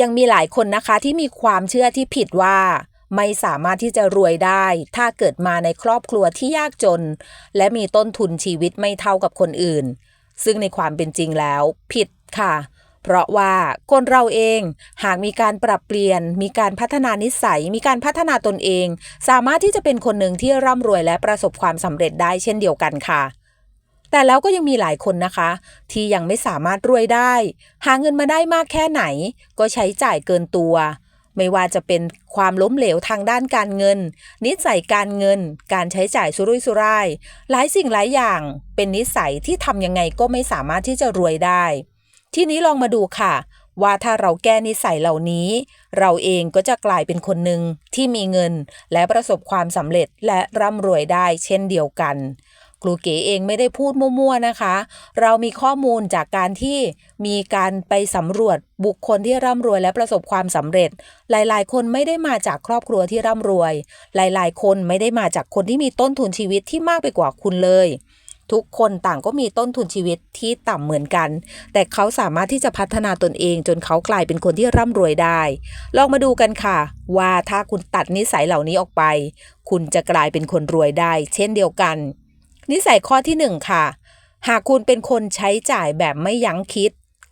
ยังมีหลายคนนะคะที่มีความเชื่อที่ผิดว่า ไม่สามารถที่จะรวยได้ ถ้าเกิดมาในครอบครัวที่ยากจน และมีต้นทุนชีวิตไม่เท่ากับคนอื่น ซึ่งในความเป็นจริงแล้ว ผิดค่ะ เพราะว่าคนเราเองหากมีการปรับเปลี่ยน มีการพัฒนานิสัย มีการพัฒนาตนเอง สามารถที่จะเป็นคนหนึ่งที่ร่ำรวยและประสบความสำเร็จได้เช่นเดียวกันค่ะ แต่แล้วก็ยังมีหลายคนนะคะ ที่ยังไม่สามารถรวยได้ หาเงินมาได้มากแค่ไหน ก็ใช้จ่ายเกินตัว ไม่ว่าจะเป็นความล้มเหลวทางด้านการเงิน นิสัยการเงิน การใช้จ่ายสุรุ่ยสุร่าย หลายสิ่งหลายอย่าง เป็นนิสัยที่ทำยังไงก็ไม่สามารถที่จะรวยได้ ทีนี้ลองมาดูค่ะ ว่าถ้าเราแก้นิสัยเหล่านี้ เราเองก็จะกลายเป็นคนหนึ่งที่มีเงิน และประสบความสำเร็จและร่ำรวยได้ เช่นเดียวกัน ครูเก๋เองไม่ได้พูดมั่วๆนะคะ เรามีข้อมูลจากการที่มีการไปสำรวจบุคคลที่ร่ำรวยและประสบความสำเร็จ หลายๆ คนไม่ได้มาจากครอบครัวที่ร่ำรวย หลายๆ คนไม่ได้มาจากคนที่มีต้นทุนชีวิตที่มากไปกว่าคุณเลย ทุกคนต่างก็มีต้นทุนชีวิตที่ต่ำเหมือนกัน แต่เขาสามารถที่จะพัฒนาตนเอง จนเขากลายเป็นคนที่ร่ำรวยได้ ลองมาดูกันค่ะ ว่าถ้าคุณตัดนิสัยเหล่านี้ออกไป คุณจะกลายเป็นคนรวยได้ เช่นเดียวกัน นิสัยข้อที่หนึ่งค่ะ หากคุณเป็นคนใช้จ่ายแบบไม่ยั้งคิด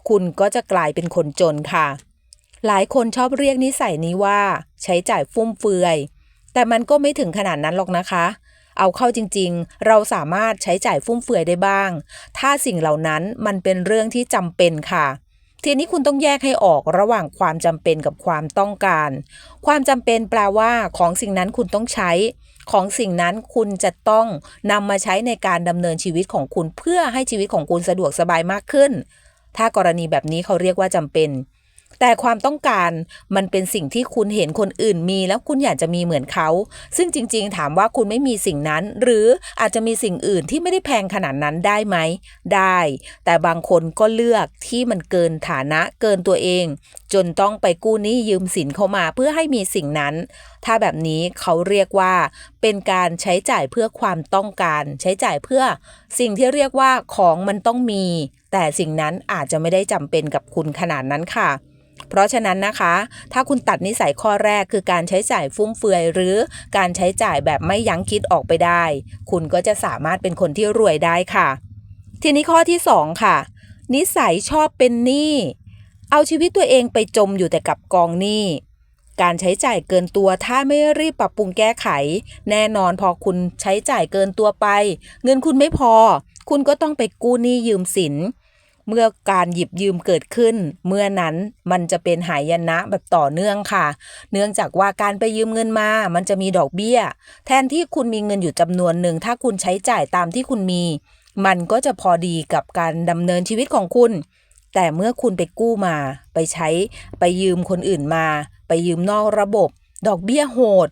คุณก็จะกลายเป็นคนจนค่ะ หลายคนชอบเรียกนิสัยนี้ว่า ใช้จ่ายฟุ่มเฟือย แต่มันก็ไม่ถึงขนาดนั้นหรอกนะคะ เอาเข้าจริงๆ เราสามารถใช้จ่ายฟุ่มเฟือยได้บ้าง ถ้าสิ่งเหล่านั้นมันเป็นเรื่องที่จำเป็นค่ะทีนี้คุณต้องแยกให้ออกระหว่างความจำเป็นกับความต้องการ ความจำเป็นแปลว่าของสิ่งนั้นคุณต้องใช้ ของสิ่งนั้นคุณจะต้องนำมาใช้ในการดำเนินชีวิตของคุณเพื่อให้ชีวิตของคุณสะดวกสบายมากขึ้น ถ้ากรณีแบบนี้เขาเรียกว่าจำเป็น แต่ความต้องการมันเป็นสิ่งที่คุณเห็นคนอื่นมี แล้วคุณอยากจะมีเหมือนเขา ซึ่งจริง ๆ ถามว่าคุณไม่มีสิ่งนั้น หรืออาจจะมีสิ่งอื่นที่ไม่ได้แพงขนาดนั้นได้ไหม ได้ แต่บางคนก็เลือกที่มันเกินฐานะเกินตัวเอง จนต้องไปกู้หนี้ยืมสินเข้ามาเพื่อให้มีสิ่งนั้น ถ้าแบบนี้เขาเรียกว่า เป็นการใช้จ่ายเพื่อความต้องการ ใช้จ่ายเพื่อ สิ่งที่เรียกว่าของมันต้องมี แต่สิ่งนั้นอาจจะไม่ได้จำเป็นกับคุณขนาดนั้นค่ะ เพราะฉะนั้นนะคะ ถ้าคุณตัดนิสัยข้อแรกคือการใช้จ่ายฟุ่มเฟือย หรือการใช้จ่ายแบบไม่ยั้งคิดออกไปได้ คุณก็จะสามารถเป็นคนที่รวยได้ค่ะ ทีนี้ข้อที่ 2 ค่ะ นิสัยชอบเป็นหนี้ เอาชีวิตตัวเองไปจมอยู่แต่กับกองหนี้การใช้จ่ายเกินตัวถ้าไม่รีบปรับปรุงแก้ไข แน่นอนพอคุณใช้จ่ายเกินตัวไป เงินคุณไม่พอ คุณก็ต้องไปกู้หนี้ยืมสิน เมื่อการหยิบยืมเกิดขึ้น เมื่อนั้นมันจะเป็นหายนะแบบต่อเนื่องค่ะ เนื่องจากว่าการไปยืมเงินมา มันจะมีดอกเบี้ย แทนที่คุณมีเงินอยู่จำนวนหนึ่ง ถ้าคุณใช้จ่ายตามที่คุณมี มันก็จะพอดีกับการดำเนินชีวิตของคุณ แต่เมื่อคุณไปกู้มา ไปใช้ ไปยืมคนอื่นมา ไปยืมนอกระบบ ดอกเบี้ยโหด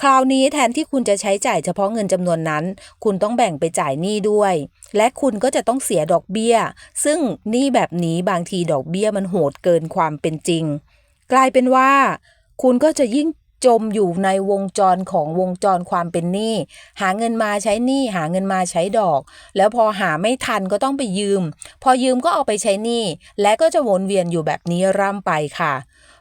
คราวนี้แทนที่คุณจะใช้จ่ายเฉพาะเงินจำนวนนั้น คุณต้องแบ่งไปจ่ายหนี้ด้วย และคุณก็จะต้องเสียดอกเบี้ย ซึ่งหนี้แบบนี้บางทีดอกเบี้ยมันโหดเกินความเป็นจริง กลายเป็นว่า คุณก็จะยิ่งจมอยู่ในวงจรของวงจรความเป็นหนี้ หาเงินมาใช้หนี้หาเงินมาใช้ดอก แล้วพอหาไม่ทันก็ต้องไปยืม พอยืมก็เอาไปใช้หนี้และก็จะวนเวียนอยู่แบบนี้ร่ำไปค่ะ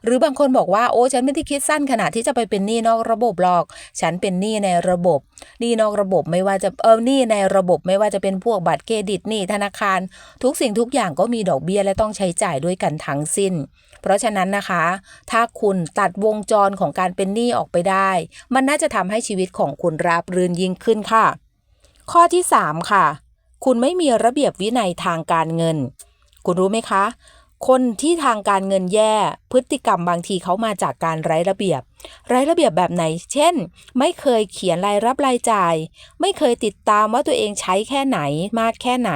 หรือบางคนบอกว่าโอ้ฉันไม่ได้คิดสั้นขนาดที่จะไปเป็นหนี้นอกระบบหรอก ฉันเป็นหนี้ในระบบหนี้นอกระบบไม่ว่าจะเออหนี้ในระบบไม่ว่าจะเป็นพวกบัตรเครดิตหนี้ธนาคาร ทุกสิ่งทุกอย่างก็มีดอกเบี้ยและต้องใช้จ่ายด้วยกันทั้งสิ้น เพราะฉะนั้นนะคะ ถ้าคุณตัดวงจรของการเป็นหนี้ออกไปได้ มันน่าจะทำให้ชีวิตของคุณราบรื่นยิ่งขึ้นค่ะ ข้อที่ 3 ค่ะ คุณไม่มีระเบียบวินัยทางการเงิน คุณรู้ไหมคะ คนที่ทางการเงินแย่ พฤติกรรมบางทีเขามาจากการไร้ระเบียบ ไร้ระเบียบแบบไหน เช่น ไม่เคยเขียนรายรับรายจ่าย ไม่เคยติดตามว่าตัวเองใช้แค่ไหนมากแค่ไหน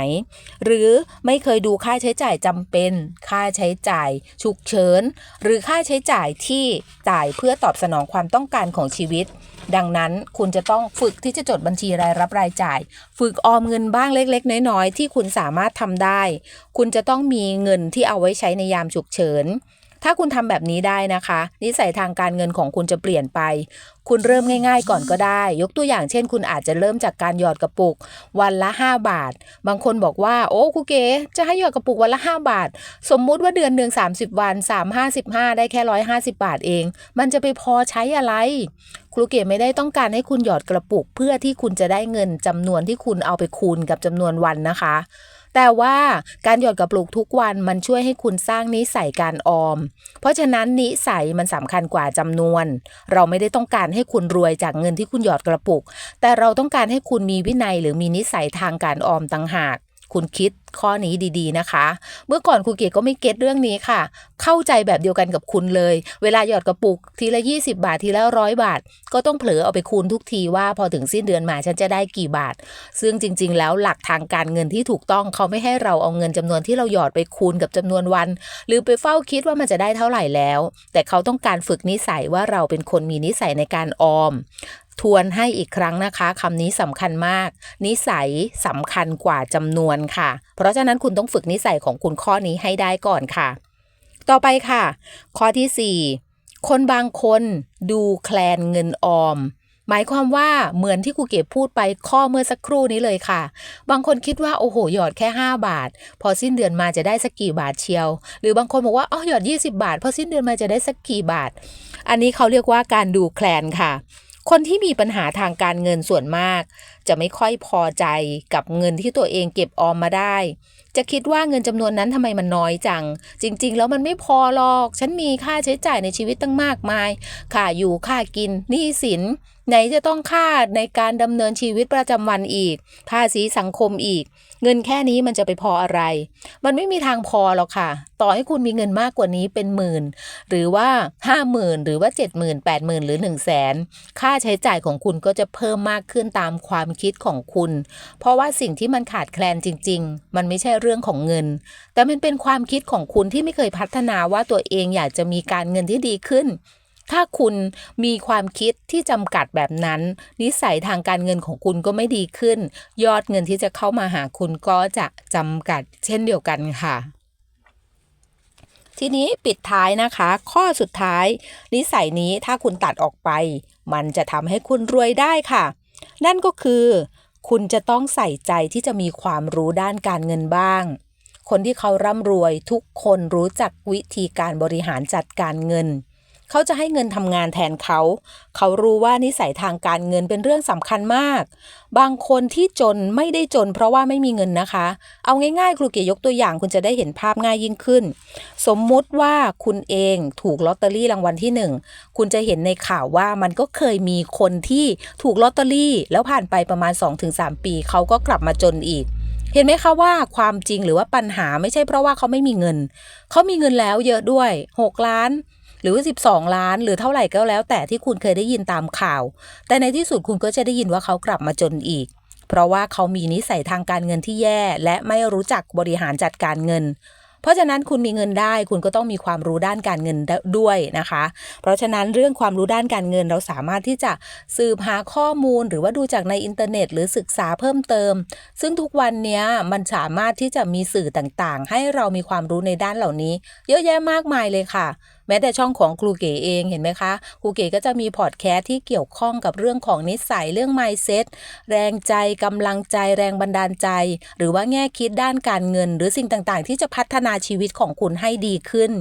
หรือไม่เคยดูค่าใช้จ่ายจำเป็น ค่าใช้จ่ายฉุกเฉิน หรือค่าใช้จ่ายที่จ่ายเพื่อตอบสนองความต้องการของชีวิต ดังนั้นคุณจะต้องฝึกที่จะจดบัญชีรายรับรายจ่าย ฝึกออมเงินบ้างเล็ก ๆ น้อย ๆ ที่คุณสามารถทำได้ คุณจะต้องมีเงินที่เอาไว้ใช้ในยามฉุกเฉิน ถ้าคุณทำแบบนี้ได้นะคะ นิสัยทางการเงินของคุณจะเปลี่ยนไป คุณเริ่มง่ายๆก่อนก็ได้ ยกตัวอย่างเช่น คุณอาจจะเริ่มจากการหยอดกระปุก วันละ 5 บาท บางคนบอกว่า โอ้ครูเก๋จะให้หยอดกระปุกวันละ 5 บาท สมมุติว่าเดือนหนึ่ง30 วัน 3 55 ได้แค่150บาทเอง มันจะไปพอใช้อะไร ครูเก๋ไม่ได้ต้องการให้คุณหยอดกระปุก เพื่อที่คุณจะได้เงินจำนวนที่คุณเอาไปคูณกับจำนวนวันนะคะ แต่ว่าการหยอดกระปุกทุกวันมันช่วยให้คุณสร้างนิสัยการออม เพราะฉะนั้นนิสัยมันสำคัญกว่าจำนวน เราไม่ได้ต้องการให้คุณรวยจากเงินที่คุณหยอดกระปุก แต่เราต้องการให้คุณมีวินัยหรือมีนิสัยทางการออมต่างหาก คุณคิดข้อนี้ดีๆนะคะ เมื่อก่อนครูเกียรก็ไม่เก็ตเรื่องนี้ค่ะ เข้าใจแบบเดียวกันกับคุณเลย เวลาหยอดกระปุกทีละ 20 บาททีละร้อยบาท ก็ต้องเผลอเอาไปคูณทุกทีว่าพอถึงสิ้นเดือนมาฉันจะได้กี่บาท ซึ่งจริง ๆ แล้วหลักทางการเงินที่ถูกต้องเขาไม่ให้เราเอาเงินจำนวนที่เราหยอดไปคูณกับจำนวนวัน หรือไปเฝ้าคิดว่ามันจะได้เท่าไหร่แล้ว แต่เขาต้องการฝึกนิสัยว่าเราเป็นคนมีนิสัยในการออมทวนให้อีกครั้งนะคะคำนี้สำคัญมาก นิสัยสำคัญกว่าจำนวนค่ะ เพราะฉะนั้นคุณต้องฝึกนิสัยของคุณข้อนี้ให้ได้ก่อนค่ะ ต่อไปค่ะ ข้อที่ 4 คนบางคนดูแคลนเงินออม หมายความว่าเหมือนที่ครูเก็บพูดไปข้อเมื่อสักครู่นี้เลยค่ะ บางคนคิดว่าโอ้โหหยอดแค่ 5 บาท พอสิ้นเดือนมาจะได้สักกี่บาทเชียว หรือบางคนบอกว่าอ๋อหยอด 20 บาท พอสิ้นเดือนมาจะได้สักกี่บาท อันนี้เขาเรียกว่าการดูแคลนค่ะ คนที่มีปัญหาทางการเงินส่วนมาก จะไม่ค่อยพอใจกับเงินที่ตัวเองเก็บออมมาได้ จะคิดว่าเงินจำนวนนั้นทำไมมันน้อยจัง จริง ๆ แล้วมันไม่พอหรอก ฉันมีค่าใช้จ่ายในชีวิตตั้งมากมาย ค่าอยู่ค่ากินหนี้สิน ไหนจะต้องค่าในการดำเนินชีวิตประจำวันอีก ภาษีสังคมอีก เงินแค่นี้มันจะไปพออะไร มันไม่มีทางพอหรอกค่ะ ต่อให้คุณมีเงินมากกว่านี้เป็นหมื่น หรือว่า5 0,000หรือว่า70,000 80,000หรือ1 0 0 0 0แสนค่าใช้จ่ายของคุณก็จะเพิ่มมากขึ้นตามความคิดของคุณ เพราะว่าสิ่งที่มันขาดแคลนจริง ๆ มันไม่ใช่เรื่องของเงิน แต่มันเป็นความคิดของคุณที่ไม่เคยพัฒนาว่าตัวเองอยากจะมีการเงินที่ดีขึ้น ถ้าคุณมีความคิดที่จำกัดแบบนั้น นิสัยทางการเงินของคุณก็ไม่ดีขึ้น ยอดเงินที่จะเข้ามาหาคุณก็จะจำกัดเช่นเดียวกันค่ะทีนี้ปิดท้ายนะคะ ข้อสุดท้าย นิสัยนี้ถ้าคุณตัดออกไป มันจะทำให้คุณรวยได้ค่ะ นั่นก็คือ คุณจะต้องใส่ใจที่จะมีความรู้ด้านการเงินบ้าง คนที่เขาร่ำรวยทุกคนรู้จักวิธีการบริหารจัดการเงิน เขาจะให้เงินทำงานแทนเขา เขารู้ว่านิสัยทางการเงินเป็นเรื่องสำคัญมาก บางคนที่จนไม่ได้จน เพราะว่าไม่มีเงินนะคะ เอาง่ายๆ ครูเกียยกตัวอย่างคุณจะได้เห็นภาพง่ายยิ่งขึ้น สมมุติว่าคุณเองถูกลอตเตอรี่รางวัลที่หนึ่งคุณจะเห็นในข่าวว่ามันก็เคยมีคนที่ถูกลอตเตอรี่ แล้วผ่านไปประมาณ 2-3 ปี เขาก็กลับมาจนอีกเห็นไหมคะว่าความจริงหรือว่าปัญหาไม่ใช่เพราะว่าเขาไม่มีเงิน เขามีเงินแล้วเยอะด้วย 6 ล้าน หรือว่า12 ล้าน หรือเท่าไหร่ก็แล้ว แต่ที่คุณเคยได้ยินตามข่าว แต่ในที่สุดคุณก็จะได้ยินว่าเขากลับมาจนอีก เพราะว่าเขามีนิสัยทางการเงินที่แย่ และไม่รู้จักบริหารจัดการเงิน เพราะฉะนั้นคุณมีเงินได้คุณก็ต้องมีความรู้ด้านการเงินด้วยนะคะ เพราะฉะนั้นเรื่องความรู้ด้านการเงินเราสามารถที่จะสืบหาข้อมูลหรือว่าดูจากในอินเทอร์เน็ต หรือศึกษาเพิ่มเติม ซึ่งทุกวันนี้มันสามารถที่จะมีสื่อต่างๆ ให้เรามีความรู้ในด้านเหล่านี้ เยอะแยะมากมายเลยค่ะ แม้แต่ช่องของครูเก๋เองเห็นไหมคะครูเก๋ก็จะมีพอดแคสต์ที่เกี่ยวข้องกับเรื่องของนิสัยเรื่อง mindset แรงใจกำลังใจแรงบันดาลใจ หรือว่าแง่คิดด้านการเงิน หรือสิ่งต่างๆ ที่จะพัฒนาชีวิตของคุณให้ดีขึ้น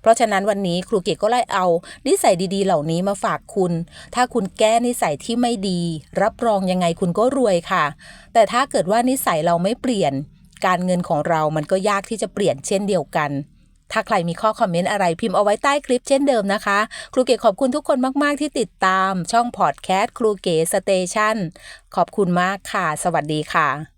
เพราะฉะนั้นวันนี้ครูเกศก็เลยเอา นิสัยดี ๆ เหล่านี้มาฝากคุณ ถ้าคุณแก้นิสัยที่ไม่ดี รับรองยังไงคุณก็รวยค่ะ แต่ถ้าเกิดว่านิสัยเราไม่เปลี่ยน การเงินของเรามันก็ยากที่จะเปลี่ยนเช่นเดียวกัน ถ้าใครมีข้อคอมเมนต์อะไรพิมพ์เอาไว้ใต้คลิปเช่นเดิมนะคะ ครูเก๋ขอบคุณทุกคนมาก ๆ ที่ติดตามช่องพอดแคสต์ครูเก๋สเตชันขอบคุณมากค่ะ สวัสดีค่ะ